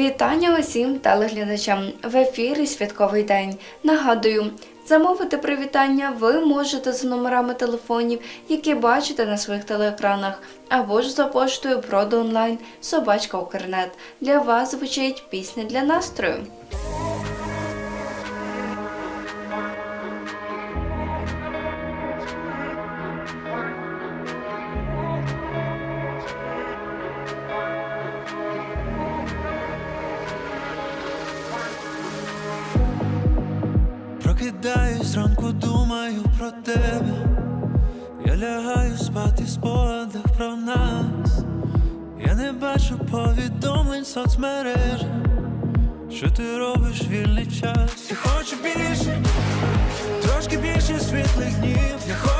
Вітання усім телеглядачам в ефірі Святковий день. Нагадую, замовити привітання ви можете за номерами телефонів, які бачите на своїх телеекранах, або ж за поштою Проду онлайн Собачка Укрнет. Для вас звучить пісня для настрою. Прокидаюсь зранку, думаю про тебе. Я лягаю спати в спогадах про нас. Я не бачу повідомлень в соцмережах. Що ти робиш вільний час? Я хочу більше, трошки більше світлих днів. Я хочу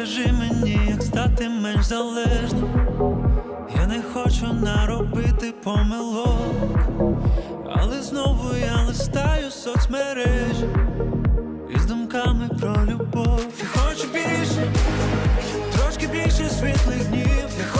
Підскажи мені, як стати менш залежним. Я не хочу наробити помилок, але знову я листаю соцмережі із думками про любов. Я хочу більше, трошки більше світлих днів. Я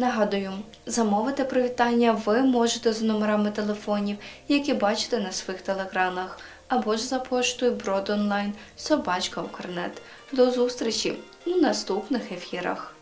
Нагадую, замовити привітання ви можете за номерами телефонів, які бачите на своїх телегранах, або ж за поштою Бродонлайн Собачка Укрнет. До зустрічі у наступних ефірах.